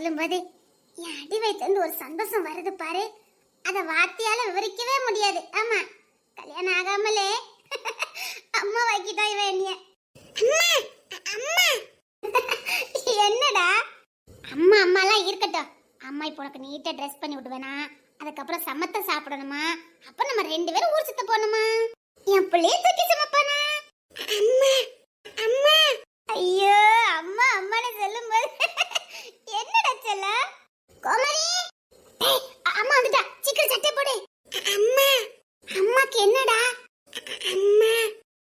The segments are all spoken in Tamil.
சொல்லும்போது என் அடி வயிற்றுல ஒரு சந்தோஷம் வருது பாரு. அத வார்த்தையால விவரிக்கவே முடியாது. ஆமா. கல்யாணம் ஆகாமலே. அம்மா வாக்கிட்டா இவன் என்னைய. அம்மா! அம்மா! என்னடா? அம்மா அம்மாலாம் இருக்கட்டும். அம்மா இப்போ உனக்கு நீட்டா ட்ரெஸ் பண்ணி விடுவேனா? அதுக்கப்புறம் சமத்த சாப்பிடணுமா? அப்ப நம்ம ரெண்டு பேரும் ஊர் சுத்த போகணுமா என் பிள்ளைய தூக்கி சமைப்பானா? அம்மா! அம்மா! ஐயோ அம்மா அம்மான்னு சொல்லும்போது செல்ல கோமதி! அம்மா வந்துட்டா. சீக்கிரம் சட்டை போடு. அம்மா அம்மாக்கு என்னடா? அம்மா.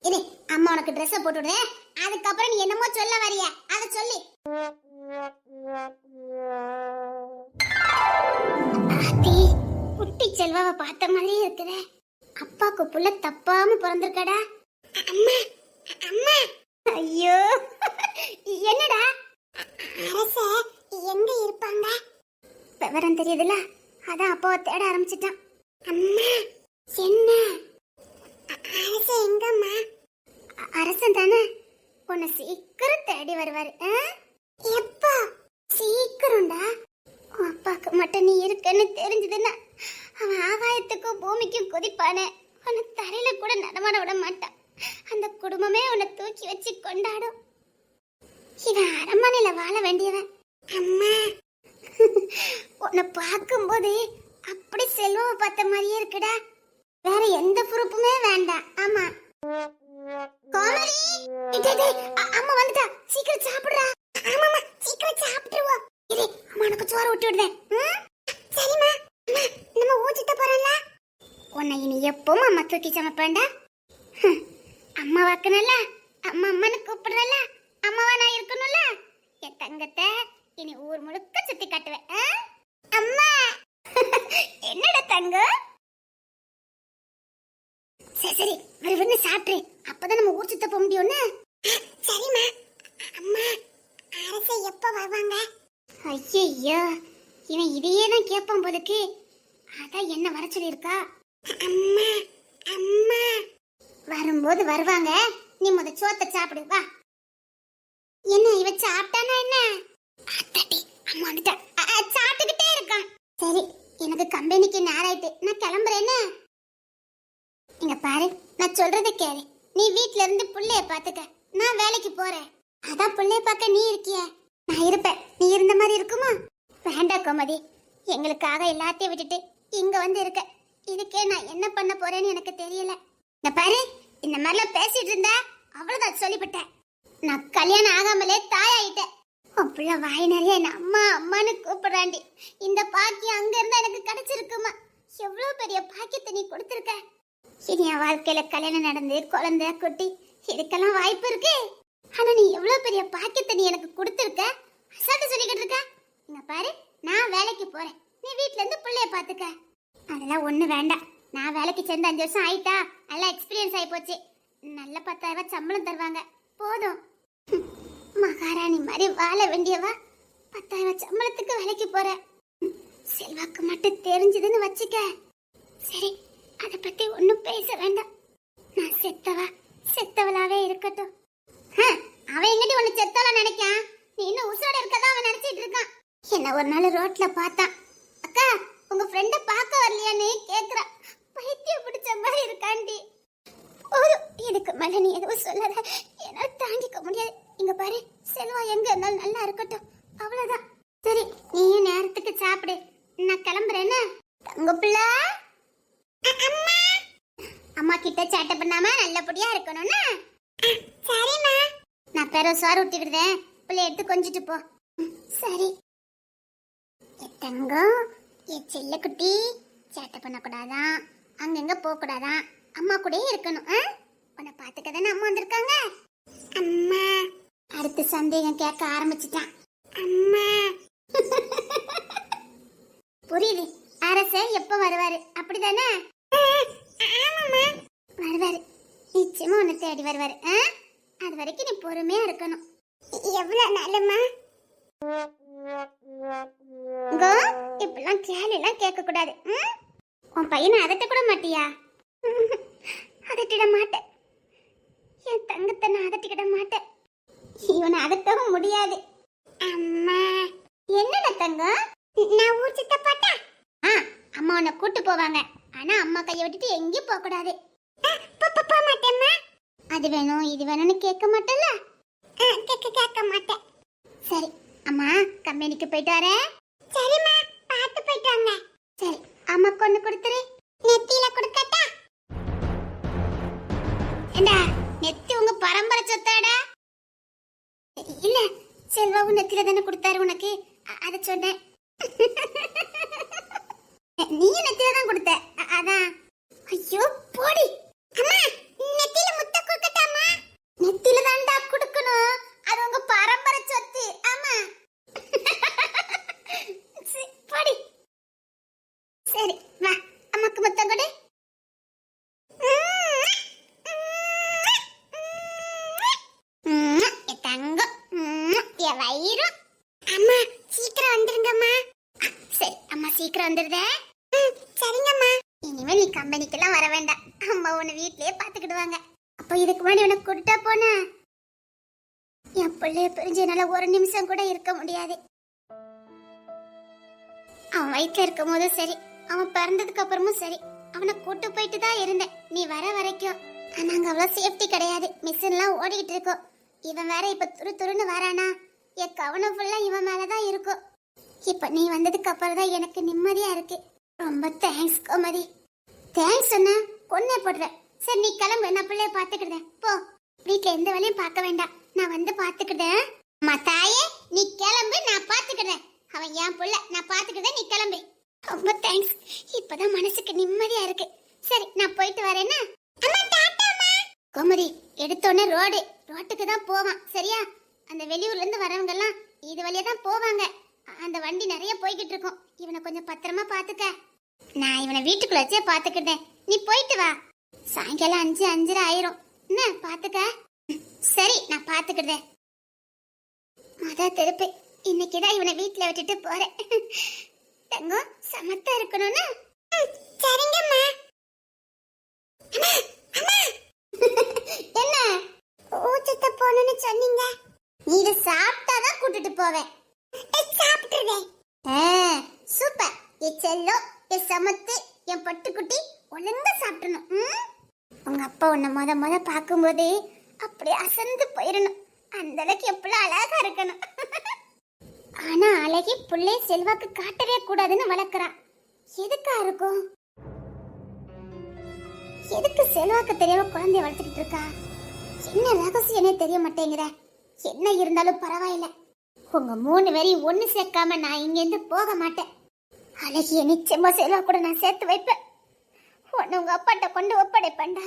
இனி அம்மா உனக்கு ட்ரெஸ் போட்டு விடுறேன் அதுக்கப்புறம் நீ என்னமோ சொல்ல வரிய அத சொல்லி. ஆத்தி, குட்டி செல்வாவை பார்த்த மாதிரியே இருக்குதே. அப்பாக்கு புள்ள தப்பாம பிறந்திருக்கடா. அம்மா அம்மா. ஐயோ. என்னடா? அரச எங்க இருப்பாங்க? விவரம் தெரியுதுல அதான் அப்பாவை தேட ஆரம்பிச்சிட்டான். அம்மா என்ன? அரச எங்கம்மா? அரசன் தானே? உன்னை சீக்கிரம் தேடி வருவாரு எப்போ சீக்கிரம்டா? உன் அப்பாக்கு மட்டும் நீ இருக்கன்னு தெரிஞ்சதுன்னா அவன் ஆகாயத்துக்கும் பூமிக்கும் குதிப்பானே. உன்னை தரையில கூட நடமாட விட மாட்டான். அந்த குடும்பமே உன்னை தூக்கி வச்சு கொண்டாடும். இவன் அரண்மனையில வாழ வேண்டியவன். அம்மா. உன்னை பார்க்கும்போது அப்படி செல்வவை பார்த்த மாதிரியே இருக்குடா. வேற எந்த பொறுப்புமே வேண்டாம். ஆமா. கோமதி! அம்மா வந்துட்டா. சீக்கிரம் சாப்பிடுறா. ஆமாமா சீக்கிரம் சாப்பிட்டுருவோம். இரு அம்மா உனக்கு சோறு விட்டு விடுதேன். ம்? சரிம்மா. அம்மா நம்ம ஊத்திட்ட போறோம்ல? உன்னை இனி எப்பவும் அம்மா தூக்கி சமைப்பேன்டா. ஹம், அம்மா வாக்குனல அம்மா அம்மான்னு கூப்பிடுறல அம்மாவா நான் இருக்கணும்ல? என் தங்கத்தை இனி ஊர் முழுக்க சுத்தி காட்டுவேன்? அம்மா! என்னடா தங்கம் சரி சரி விறுவிறுன்னு சாப்பிட்டு அப்பதான் நம்ம ஊர் சுத்த போக முடியும்னு சரிம்மா. அம்மா அரச எப்ப வருவாங்க? ஐயோ இவன் இதையே தான் கேட்பான் போலுக்கு. அதான் என்ன வர சொல்லியிருக்கா? அம்மா அம்மா. வரும்போது வருவாங்க. நீ முத சோத்த சாப்பிடு வா. என்ன இவ சாப்பிட்டானா என்ன? அம்மா சாப்பிட்டுக்கிட்டே இருக்கான். சரி எனக்கு கம்பெனிக்கு நேராயிட்டு நான் கிளம்புறேன்னு. இங்க பாரு நான் சொல்றதை கேளு. நீ வீட்ல இருந்து புள்ளைய பாத்துக்க நான் வேலைக்கு போறேன். அதான் புள்ளைய பார்க்க நீ இருக்கிய. நான் இருப்பேன். நீ இருந்த மாதிரி இருக்குமா? வேண்டாம் கோமதி. எங்களுக்காக எல்லாத்தையும் விட்டுட்டு இங்க வந்து இருக்க. இதுக்கே நான் என்ன பண்ண போறேன்னு எனக்கு தெரியல. இந்த பாரு இந்த மாதிரிலாம் பேசிட்டு இருந்தா. அவ்வளவுதான் சொல்லிவிட்டேன். நான் கல்யாணம் ஆகாமலே தாயாயிட்டேன். உன் வாய் நிறைய என்ன அம்மா அம்மான்னு கூப்பிடுறாண்டி. இந்த பாக்கியம் அங்கேருந்து எனக்கு கிடைச்சிருக்குமா? எவ்வளோ பெரிய பாக்கியத்தை நீ கொடுத்துருக்க? இனி என் வாழ்க்கையில் கல்யாணம் நடந்து குழந்தை குட்டி இதுக்கெல்லாம் வாய்ப்பு இருக்கு. ஆனால் நீ எவ்வளோ பெரிய பாக்கியத்தை நீ எனக்கு கொடுத்துருக்க? அசால்ட்டு சொல்லிக்கிட்டு இருக்க. இங்கே பாரு நான் வேலைக்கு போகிறேன் நீ வீட்டிலேருந்து இருந்து பிள்ளைய பார்த்துக்க அதெல்லாம் ஒன்றும் வேண்டாம். நான் வேலைக்கு சேர்ந்து அஞ்சு வருஷம் ஆயிட்டா நல்லா எக்ஸ்பீரியன்ஸ் ஆகி போச்சு. நல்ல பத்தாயிரம் ரூபாய் சம்பளம் தருவாங்க. போதும். மகாராணி மாதிரி வாழ வேண்டியவா? பத்தாயிரம் சம்பளத்துக்கு வேலைக்கு போற. செல்வாக்கு மட்டும் தெரிஞ்சதுன்னு வச்சுக்க. சரி அத பத்தி ஒன்றும் பேச வேண்டாம். நான் செத்தவா? செத்தவளாவே இருக்கட்டும். அவன் எங்கிட்ட ஒன்று செத்தவளா நினைக்கான்? நீ இன்னும் உசுரோட இருக்கதான் அவன் நினைச்சிட்டு இருக்கான்? என்ன ஒரு நாள் ரோட்ல பார்த்தான். அக்கா உங்க ஃப்ரெண்ட பார்க்க வரலையான்னு கேக்குறா. பைத்தியம் பிடிச்ச மாதிரி இருக்காண்டி. போதும் இதுக்கு மேல நீ எதுவும் சொல்லாத என்னால தாங்கிக்க முடியாது. இங்க பாரு செல்வா எங்க இருந்தாலும் நல்லா இருக்கட்டும். அவ்வளவுதான். சரி நீயும் நேரத்துக்கு சாப்பிடு. நான் கிளம்புறேன்னு தங்க பிள்ளை? அம்மா? அம்மா கிட்ட சேட்டை பண்ணாம நல்லபடியா இருக்கணும்னா சரிம்மா. நான் பெற சோறு ஊட்டி விடுறேன் பிள்ளை எடுத்து கொஞ்சிட்டு போ. ம், சரி. என் தங்கம் என் செல்ல குட்டி சேட்டை பண்ணக்கூடாதான் அங்கங்க போகக்கூடாதான் அம்மா கூடயே இருக்கணும் ஆ? உன்னை பார்த்துக்க தானே அம்மா வந்திருக்காங்க? அம்மா. அடுத்து சந்தேகம் கேட்க ஆரம்பிச்சிட்டான். அம்மா. புரியுது. அரச எப்ப வருவாரு? அப்படிதானே? ஆமாம்மா. வருவாரு. நிச்சயமா உன்னை தேடி வருவாரு. அது வரைக்கும் நீ பொறுமையா இருக்கணும். எவ்வளவு நாளுமா இப்பெல்லாம் கேள்விலாம் கேட்க கூடாது உன் பையனை அதட்ட கூட மாட்டியா? அதட்டிட மாட்டேன். என் தங்கத்தை நான் அதட்டிக்கிட மாட்டேன். இவனை அதட்டவும் முடியாது. அம்மா என்னடா தங்கம்? நான் ஊர் சுத்த பாட்டா ஆ அம்மா உன்னை கூட்டு போவாங்க. ஆனா அம்மா கையை விட்டுட்டு எங்கேயும் போக கூடாது. போக மாட்டேம்மா. அது வேணும் இது வேணும்னு கேட்க மாட்டேல்ல? கேட்க கேட்க மாட்டேன். சரி அம்மா கம்பெனிக்கு போயிட்டு வரேன் சரிம்மா பார்த்து போயிட்டு வாங்க. சரி அம்மா கொண்டு கொடுத்துரு. நெத்தியில கொடுக்கட்டா? ஏண்டா நெத்தி உங்க பரம்பரை சொத்தாடா? இல்ல செல்வாவும் நெத்தில தானே கொடுத்தாரு உனக்கு. அ- அத சொன்னேன். நீ நெத்தில தான் கொடுத்த? அதான் ஐயோ போடி அம்மா நெத்தில முத்த கொடுக்கட்டாமா நெத்தில தான்டா கொடுக்கணும் அது உங்க பரம்பரை சொத்து ஆமா சரி, போடி சரி வா அம்மாக்கு முத்தம் கொடு ம்ம், என் தங்கம் ம்ம், என் வயிறும் அம்மா சீக்கிரம் வந்துருங்கம்மா அ, சரி அம்மா சீக்கிரம் வந்துருதே ம், சரிங்கம்மா இனிமே நீ கம்பெனிக்கெல்லாம் வர வேண்டாம் அம்மா உன்னை வீட்லயே பாத்துக்கிடுவாங்க. அப்போ இதுக்கு முன்னாடி உனக்கு கூட்டா போன? என் பிள்ளைய பிரிஞ்சு என்னால ஒரு நிமிஷம் கூட இருக்க முடியாது. அவன் வயிற்றுல இருக்கும் போதும் சரி அவன் பிறந்ததுக்கு அப்புறமும் சரி அவனை கூட்டு போயிட்டு தான் இருந்தேன். நீ வர வரைக்கும். ஆனா அங்க அவ்வளவு சேஃப்டி கிடையாது. மிஷின்லாம் ஓடிக்கிட்டு இருக்கோம். இவன் வேற இப்ப துரு துருன்னு வரானா? என் கவனம் ஃபுல்லா இவன் மேலதான் இருக்கும். இப்ப நீ வந்ததுக்கு அப்புறம் தான் எனக்கு நிம்மதியா இருக்கு. ரொம்ப தேங்க்ஸ் கோமதி. தேங்க்ஸ் அண்ணா. கொன்னே போடுறேன். சரி நீ கிளம்பு. நான் பிள்ளைய பாத்துக்கிறேன் போ. வீட்டுல எந்த வேலையும் பார்க்க வேண்டாம். நான் வந்து பாத்துக்கிறேன் அம்மா தாயே நீ கிளம்பு. நான் பாத்துக்கிறேன் அவன் என் புள்ள. நான் பாத்துக்கிறேன் நீ கிளம்பு. ரொம்ப தேங்க்ஸ் இப்பதான் மனசுக்கு நிம்மதியா இருக்கு. சரி நான் போயிட்டு வரேன்னா அம்மா கோமதி எடுத்தோடனே ரோடு. ரோட்டுக்கு தான் போவான். சரியா? அந்த வெளியூர்ல இருந்து வரவங்க எல்லாம் இது வழியா தான் போவாங்க. அந்த வண்டி நிறைய போய்கிட்டு இருக்கும். இவனை கொஞ்சம் பத்திரமா பாத்துக்க நான் இவனை வீட்டுக்குள்ள வச்சே பாத்துக்கிட்டேன் நீ போயிட்டு வா. சாயங்காலம் அஞ்சு அஞ்சரை ஆயிரும். என்ன பாத்துக்க? சரி நான் பாத்துக்கிடுதேன் மத திருப்பேன் இன்னைக்குதான் இவனை வீட்டுல விட்டுட்டு போறேன். தங்கம் சமத்தா இருக்கணும்னா? சரிங்கம்மா. என்ன? ஊச்சத்தை போகணும்னு சொன்னீங்க. இது சாப்பிட்டாதான் கூட்டிட்டு போவேன். சாப்பிட்டுருவேன். சூப்பர். என் செல்லோ என் சமத்து என் பட்டுக்குட்டி ஒழுங்கா சாப்பிடணும். உங்க அப்பா உன்னை முத முத பார்க்கும்போதே அப்படியே அசந்து போயிடணும். அந்த அளவுக்கு எப்படி அழகா இருக்கணும். ஆனா அழகி புள்ளை செல்வாக்கு காட்டவே கூடாதுன்னு வளர்க்குறான் எதுக்கா இருக்கும்? எதுக்கு செல்வாக்கு தெரியாம குழந்தைய வளர்த்துக்கிட்டு இருக்கா? என்ன ரகசியமே தெரிய மாட்டேங்கிற என்ன இருந்தாலும் பரவாயில்ல. உங்க மூணு பேரையும் ஒன்று சேர்க்காம நான் இங்கேருந்து போக மாட்டேன். அழகிய நிச்சயமா செல்வா கூட நான் சேர்த்து வைப்பேன். உன்னை உங்க அப்பாட்ட கொண்டு ஒப்படைப்பேன்டா.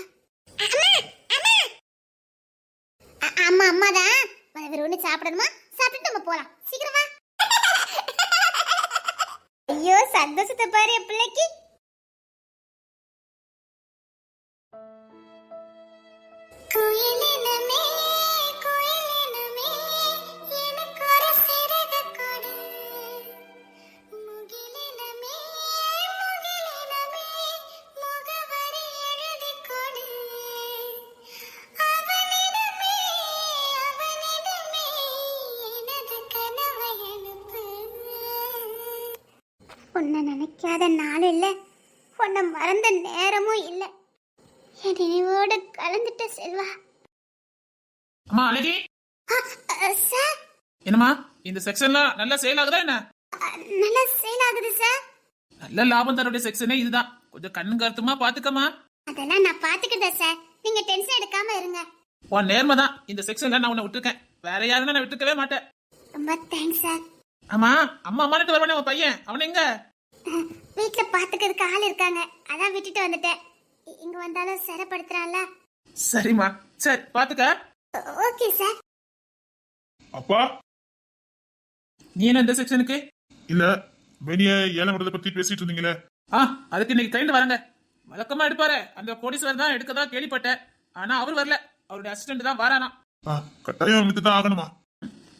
அ- அம்மா அம்மா தான் ஒண்ணு சாப்பிடணுமா? சாப்பிட்டு நம்ம போலாம். சீக்கிரம் ஐயோ சந்தோஷத்தை பாரு பிள்ளைக்கு. உன்னை நினைக்காத நாள் இல்ல. உன்னை மறந்த நேரமும் இல்ல. என் நினைவோடு கலந்துட்ட செல்வா. அம்மா அழகி. சார். என்னம்மா இந்த செக்ஷன்லாம் நல்லா சேல் ஆகுதா என்ன? நல்லா சேல் ஆகுது சார். நல்ல லாபம் தரக்கூடிய செக்ஷனே இதுதான். கொஞ்சம் கண்ணு கருத்துமா பாத்துக்கம்மா. அதெல்லாம் நான் பாத்துக்கிட்டேன் சார். நீங்க டென்ஷன் எடுக்காம இருங்க. உன் நேர்மை தான். இந்த செக்ஷன்ல நான் உன்னை விட்டுருக்கேன். வேற யாருன்னா நான் விட்டுக்கவே மாட்டேன். ரொம்ப தேங்க்ஸ் சார். ஆமா அம்மா அம்மாட்டு வருவானே உன் பையன். அவன் எங்க? அ, வீட்ல பாத்துக்கிறதுக்கு ஆள் இருக்காங்க. அதான் விட்டுட்டு வந்துட்டேன். இங்க வந்தாலும் சிரப்படுத்துறான்ல சரிம்மா. சரி பாத்துக்க. Okay sir. அப்பா? நீ என்ன இந்த செக்ஷனுக்கு? இல்ல வெளிய ஏலம் விடுறத பத்தி பேசிட்டு இருந்தீங்களே? ஆ அதுக்கு இன்னைக்கு கைண்டு வரங்க. வழக்கமா எடுப்பாரு. அந்த கோடீஸ்வரர் தான் எடுக்கதா கேள்விப்பட்டேன். ஆனா அவர் வரல. அவருடைய அசிஸ்டன்ட் தான் வரானா. ஆ, கட்டாயம் வித்து தான் ஆகணுமா?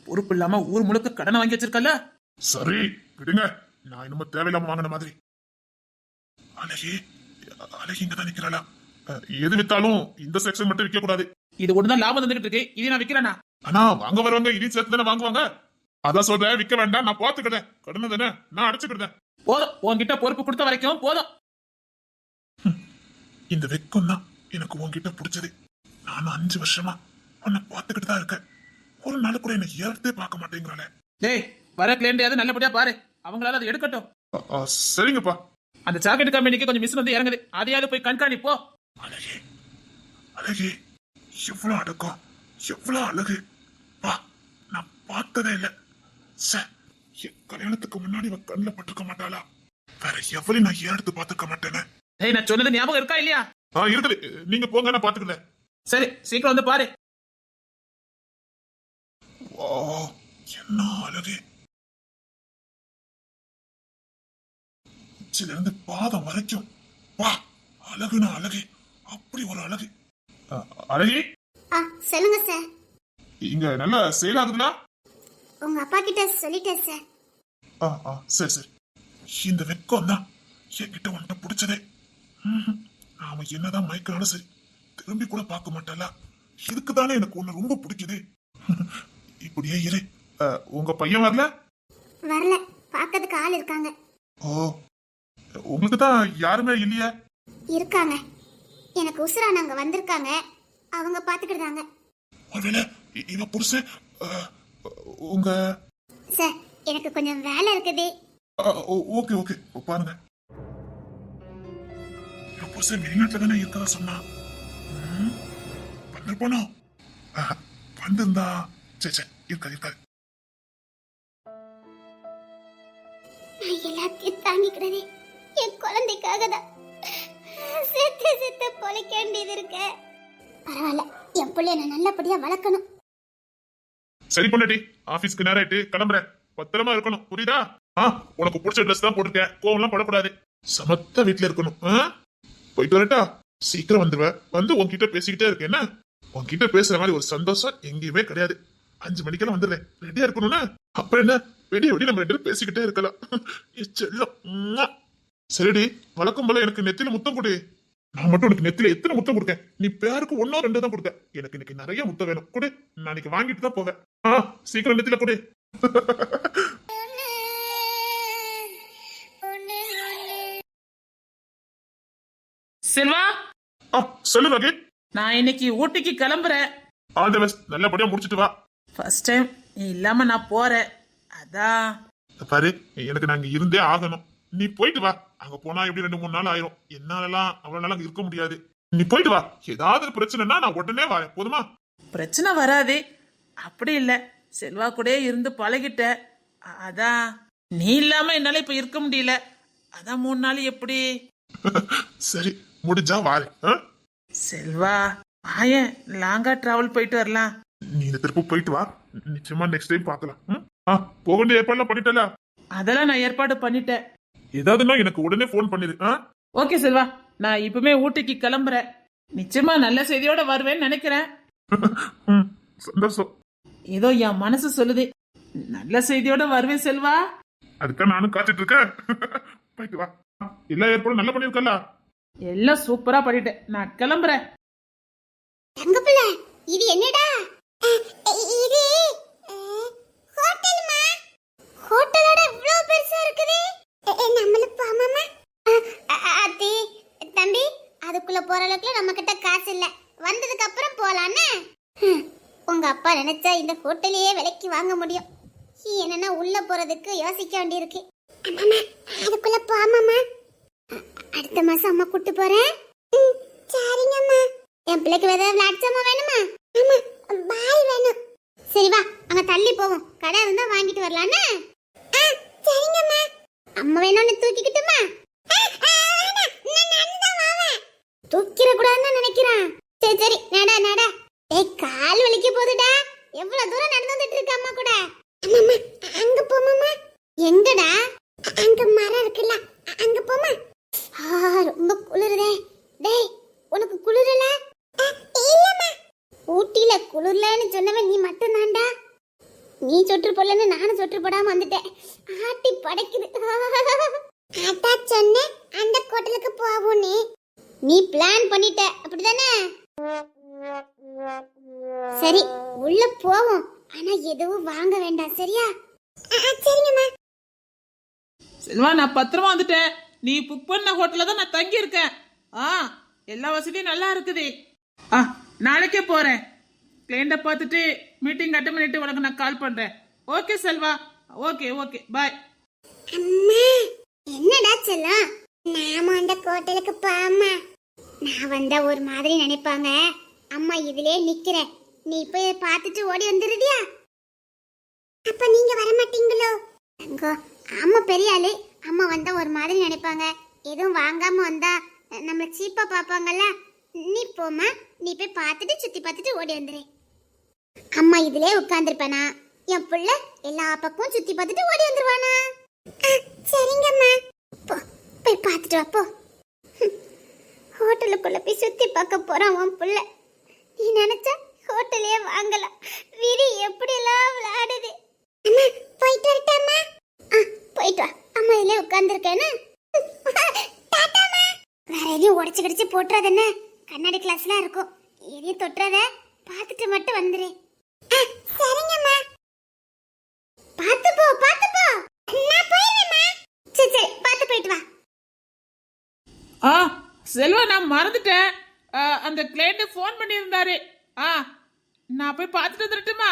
பொறுப்பு இல்லாம ஊர் முழுக்க கடனை வாங்கி வச்சிருக்கல சரி விடுங்க. நான் என்னமோ தேவையில்லாம வாங்கின மாதிரி. அழகி அழகி இங்க தான் நிக்கிறாளா எது வித்தாலும் இந்த செக்ஷன் மட்டும் விற்க கூடாது. இது ஒண்ணுதான் லாபம் தந்துகிட்டு இருக்கு. இதை நான் விக்கிறேனா? ஆனா வாங்க வரவங்க இதையும் சேர்த்து தானே வாங்குவாங்க? அதான் சொல்றேன் விக்க வேண்டாம் நான் பாத்துக்கிறேன் கடனை தானே? நான் அடைச்சுக்கிறேன். போதும். உன்கிட்ட பொறுப்பு கொடுத்த வரைக்கும் போதும். இந்த வெக்கம் தான் எனக்கு உன்கிட்ட பிடிச்சது. நானும் அஞ்சு வருஷமா உன்னை பார்த்துக்கிட்டு தான் இருக்கேன். ஒரு நாள் கூட எனக்கு ஏறத்தே பார்க்க மாட்டேங்கிறாளே. டேய் வர கிளைண்டையாவது நல்லபடியா பாரு. அவங்களால அதை எடுக்கட்டும். சரிங்கப்பா. அந்த சாக்கெட் கம்பெனிக்கு கொஞ்சம் மிஸ் வந்து இறங்குது. அதையாவது போய் கண்காணி போ. அழகே அழகே எவ்வளவு அடக்கம் எவ்வளவு அழகு. வா நான் பார்த்ததே இல்ல. சே என் கல்யாணத்துக்கு முன்னாடி இவ கண்ணில் பட்டிருக்க மாட்டாளா? வேற எவ்வளவு நான் ஏன் பார்த்துக்க மாட்டேனே டேய் நான் சொன்னது ஞாபகம் இருக்கா இல்லையா? ஆ இருக்குது. நீங்க போங்க நான் பாத்துக்கிறேன் சரி சீக்கிரம் வந்து பாரு. ஓ என்ன அழகு. உச்சில இருந்து பாதம் வரைக்கும். வா அழகுனா அழகு அப்படி ஒரு அழகு. அழகி? ஆ சொல்லுங்க சார். இங்க நல்லா செயலாகுதுங்களா உங்க அப்பா கிட்ட சொல்லிட்டேன் சார். ஆ ஆ சரி சரி. இந்த வெக்கம் தான் என்கிட்ட உன்கிட்ட பிடிச்சதே. நாம என்னதான் மயக்கினாலும் சரி திரும்பி கூட பார்க்க மாட்டாளா இதுக்கு தானே எனக்கு உன்னை ரொம்ப பிடிக்குது. இப்படியே இரு. உங்க பையன் வரல? வரல. பார்க்கறதுக்கு ஆள் இருக்காங்க. ஓ உங்களுக்கு தான் யாருமே இல்லையா? இருக்காங்க. எனக்கு உசுரானவங்க வந்திருக்காங்க. அவங்க பாத்துக்கிட்டாங்க ஒருவேளை இவ புருஷன் உங்க சார் எனக்கு கொஞ்சம் வேலை இருக்குது. Okay okay. பாருங்க. இவ புருஷன் வெளிநாட்டுல தானே இருக்கதா சொன்னா? வந்திருப்பானோ வந்திருந்தா. சரி சரி இருக்காது இருக்காது நான் எல்லாத்தையும் தாங்கிக்கிறதே என் குழந்தைக்காக தான் செத்து செத்து பொழைக்க வேண்டியது இருக்க பரவாயில்ல என் பிள்ளைய நான் நல்லபடியா வளர்க்கணும். சரி பொண்டாட்டி ஆபீஸ்க்கு நேரம் ஆயிட்டு கிளம்புறேன். பத்திரமா இருக்கணும் புரியுதா? ஆ உனக்கு பிடிச்ச ட்ரெஸ் தான் போட்டிருக்கேன். கோவம்லாம் படக்கூடாது. சமத்த வீட்டுல இருக்கணும் ஆ? போயிட்டு வரட்டா? சீக்கிரம் வந்துடுவேன் வந்து உன்கிட்ட பேசிக்கிட்டே இருக்கேன் என்ன? உன்கிட்ட பேசுற மாதிரி ஒரு சந்தோஷம் எங்கேயுமே கிடையாது. அஞ்சு மணிக்கெல்லாம் வந்துடுறேன். ரெடியா இருக்கணும்னா? அப்புறம் என்ன? வெடிய வெடி நம்ம ரெண்டு பேரும் பேசிக்கிட்டே இருக்கலாம். செல்லம். சரிடி வழக்கம் போல எனக்கு நெத்தில முத்தம் கொடு. நான் மட்டும் உனக்கு நெத்தில எத்தனை முத்தம் கொடுக்கேன் நீ பேருக்கு ஒன்னோ ரெண்டு தான் கொடுக்க எனக்கு இன்னைக்கு நிறைய முத்தம் வேணும். கொடு நான் இன்னைக்கு வாங்கிட்டு தான் போவேன். ஆ சீக்கிரம் நெத்தில கொடு. செல்வா? சொல்லு வகை நான் இன்னைக்கு ஊட்டிக்கு கிளம்புறேன். All the best. நல்லபடியா முடிச்சிட்டு வா. ஃபர்ஸ்ட் டைம் நீ இல்லாம நான் போறேன். அதான். பாரு எனக்கு நாங்க இருந்தே ஆகணும். நீ போயிட்டு வா. அங்க போனா எப்படி ரெண்டு மூணு நாள் ஆயிரும். என்னாலலாம் அவ்வளவு நாள் அங்க இருக்க முடியாது. நீ போயிட்டு வா. ஏதாவது பிரச்சனைனா நான் உடனே வரேன். போதுமா? பிரச்சனை வராது. அப்படி இல்ல. செல்வா கூடயே இருந்து பழகிட்ட. அதான். நீ இல்லாம என்னால இப்ப இருக்க முடியல. அதான் மூணு நாள் எப்படி? சரி முடிஞ்சா வாரேன்? செல்வா ஆயன் லாங்கா டிராவல் போயிட்டு வரலாம். நீ இந்த திருப்பி போயிட்டு வா. நிச்சயமா நெக்ஸ்ட் டைம் பார்க்கலாம். போக வேண்டிய ஏற்பாடுலாம் பண்ணிட்டல? அதெல்லாம் நான் ஏற்பாடு பண்ணிட்டேன். ஏதாவதுன்னா எனக்கு உடனே ஃபோன் பண்ணிரு ஆ? ஓகே செல்வா நான் இப்பவுமே ஊட்டிக்கு கிளம்புறேன். நிச்சயமா நல்ல செய்தியோட வருவேன்னு நினைக்கிறேன். ம், சந்தோஷம். ஏதோ என் மனசு சொல்லுது. நல்ல செய்தியோட வருவேன் செல்வா. அதுக்காக நானும் காத்துட்டு இருக்கேன் போயிட்டு வா. எல்லா ஏற்பாடும் நல்லா பண்ணிருக்கல எல்லாம் சூப்பரா பண்ணிட்டேன். நான் கிளம்புறேன். தங்கப்பிள்ள இது என்னடா? இது ஹோட்டல்மா? இருக்குது நம்மளும் போமாமா அத்தி தம்பி அதுக்குள்ள போற அளவுக்கு நம்ம கிட்ட காசு இல்ல. வந்ததுக்கு அப்புறம் போலான்னு. ஹம், உங்க அப்பா நினைச்சா இந்த ஹோட்டலையே விலைக்கு வாங்க முடியும். என்னன்னா உள்ள போறதுக்கு யோசிக்க வேண்டியிருக்கு. அம்மாமா அதுக்குள்ள போமாமா அடுத்த மாசம் அம்மா கூட்டு போறேன். சரிங்கம்மா என் பிள்ளைக்கு வேற விளையாட்டு சாமான் வேணுமா? ஆமா பால் வேணும். சரி வா அங்க தள்ளி போவோம். கடை இருந்தா வாங்கிட்டு வரலான்னு. அம்மா வேணும்னு தூக்கிக்கிட்டுமா? தூக்கிட கூடாதுன்னு நினைக்கிறான். சரி சரி நட நட. ஏய் கால் வலிக்க போகுதுடா எவ்வளவு தூரம் நடந்து வந்துட்டு இருக்க அம்மா கூட? அம்மா அங்க போமாமா எங்கடா? அங்க மரம் இருக்குல்ல அங்க போமா ஆ ரொம்ப குளிருதே டேய் உனக்கு குளிரல இல்லம்மா ஊட்டில குளிரலன்னு சொன்னவன் நீ மட்டும் தான்டா நீ சொட்டு போடலன்னு நானும் சொட்டு போடாம வந்துட்டேன். ஆட்டி படைக்குது. அட்டா சொன்னேன் அந்த கோட்டலுக்கு போவோன்னு நீ. பிளான் பண்ணிட்ட. அப்படிதானே? சரி உள்ள போவோம். ஆனா எதுவும் வாங்க வேண்டாம். சரியா? ஆ, சரிங்கம்மா. செல்வா நான் பத்திரமா வந்துட்டேன். நீ புக் பண்ண ஹோட்டல்ல தான் நான் தங்கி இருக்கேன் ஆ எல்லா வசதியும் நல்லா இருக்குது. ஆ நாளைக்கே போறேன். கிளைண்ட்டை பார்த்துட்டு மீட்டிங் அட்டன் பண்ணிட்டு உனக்கு நான் கால் பண்றேன். Okay Selva. Okay okay bye அம்மா என்னடா செல்லம் நாம அந்த ஹோட்டலுக்கு போம்மா நான் வந்தா ஒரு மாதிரி நினைப்பாங்க. அம்மா இதுலயே நிக்கிறேன் நீ போய் பார்த்துட்டு ஓடி வந்துருவியா அப்ப நீங்க வர மாட்டீங்களோ அங்கோ அம்மா பெரிய ஆளு. அம்மா வந்தா ஒரு மாதிரி நினைப்பாங்க. எதுவும் வாங்காம வந்தா நம்ம சீப்பா பாப்பாங்கல்ல நீ போம்மா. நீ போய் பார்த்துட்டு சுத்தி பார்த்துட்டு ஓடி வந்துரு. அம்மா இதுலயே உட்கார்ந்துருப்பேனா? என் புள்ள எல்லா பக்கமும் சுத்தி பார்த்துட்டு ஓடி வந்துருவானா? சரிங்கம்மா. போ போய் பார்த்துட்டு வா போ. ஹோட்டலுக்குள்ள போய் சுத்தி பார்க்க போறான் உன் புள்ள. நீ நினைச்சா ஹோட்டலே வாங்கலாம். விரி எப்படி எல்லாம் விளையாடுது. அம்மா போயிட்டு வரட்டாமா போயிட்டு வா. அம்மா இதுலயே உட்கார்ந்துருக்கேன்னு. வேற எதையும் உடச்சு கடிச்சு போட்டுறது என்ன? கண்ணாடி கிளாஸ்லாம் இருக்கும். எதையும் தொட்டுறாத? பார்த்துட்டு மட்டும் வந்துரு. சரிங்கம்மா. பார்த்து போ பார்த்து போ. நான் போயிடுறேம்மா. சரி சரி பார்த்து போயிட்டு வா. ஆ செல்வா நான் மறந்துட்டேன். அந்த கிளைண்ட் ஃபோன் பண்ணியிருந்தாரு. ஆ நான் போய் பார்த்துட்டு வந்துடட்டுமா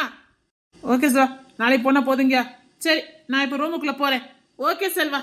ஓகே சார் நாளைக்கு போனா போதுங்க. சரி நான் இப்போ ரூமுக்குள்ள போறேன். ஓகே செல்வா.